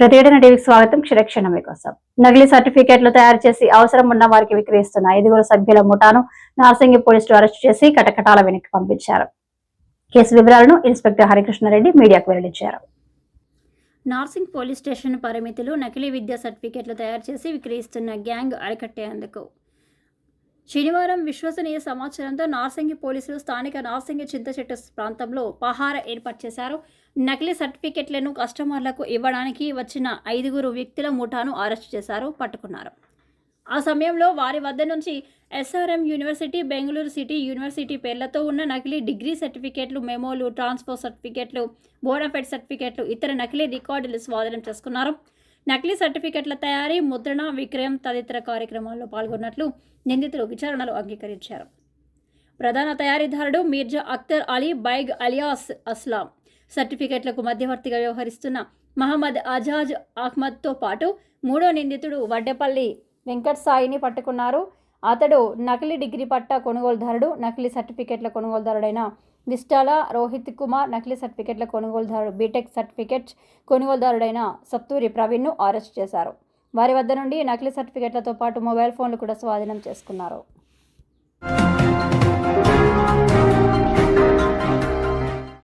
ప్రతిఘటన టీవీకి స్వాగతం. క్షణక్షణం కోసం. నకిలీ సర్టిఫికేట్లు తయారు చేసి అవసరం ఉన్న వారికి విక్రయిస్తున్న ఐదుగురు సభ్యుల ముఠాను నార్సింగి పోలీసులు అరెస్టు చేసి కటకటాల వెనక్కి పంపించారు. కేసు వివరాలను ఇన్స్పెక్టర్ హరికృష్ణారెడ్డి మీడియాకు వెల్లడించారు. నార్సింగ్ పోలీస్ స్టేషన్ పరిమితులు నకిలీ విద్యా సర్టిఫికేట్లు తయారు చేసి విక్రయిస్తున్న గ్యాంగ్ అరికట్టేందుకు శనివారం విశ్వసనీయ సమాచారంతో నార్సింగి పోలీసులు స్థానిక నార్సింగి చింతచెట్టు ప్రాంతంలో పహార ఏర్పాటు చేశారు. నకిలీ సర్టిఫికెట్లను కస్టమర్లకు ఇవ్వడానికి వచ్చిన ఐదుగురు వ్యక్తుల ముఠాను అరెస్ట్ చేశారు. పట్టుకున్నారు. ఆ సమయంలో వారి వద్ద నుంచి SRM university Bengaluru city university పేర్లతో ఉన్న నకిలీ డిగ్రీ సర్టిఫికెట్లు మెమోలు ట్రాన్స్ఫర్ సర్టిఫికెట్లు బోనాఫైడ్ సర్టిఫికెట్లు ఇతర నకిలీ రికార్డులు స్వాధీనం చేసుకున్నారు. నకిలీ సర్టిఫికెట్ల తయారీ ముద్రణ విక్రయం తదితర కార్యక్రమాల్లో పాల్గొన్నట్లు నిందితులు విచారణలో అంగీకరించారు. ప్రధాన తయారీదారుడు మీర్జా అఖ్తర్ అలీ బైగ్ అలియాస్ అస్లాం సర్టిఫికెట్లకు మధ్యవర్తిగా వ్యవహరిస్తున్న మహమ్మద్ అజాజ్ అహ్మద్తో పాటు మూడో నిందితుడు వడ్డెపల్లి వెంకట్ సాయిని పట్టుకున్నారు. అతడు నకిలీ డిగ్రీ పట్టా కొనుగోలుదారుడు నకిలీ సర్టిఫికెట్ల కొనుగోలుదారుడైన విస్టాలా రోహిత్ కుమార్ నకిలీ సర్టిఫికెట్ల కొనుగోలుదారుడు బీటెక్ సర్టిఫికెట్ కొనుగోలుదారుడైన సత్తూరి ప్రవీణ్ను అరెస్ట్ చేశారు. వారి వద్ద నుండి నకిలీ సర్టిఫికెట్లతో పాటు మొబైల్ ఫోన్లు కూడా స్వాధీనం చేసుకున్నారు.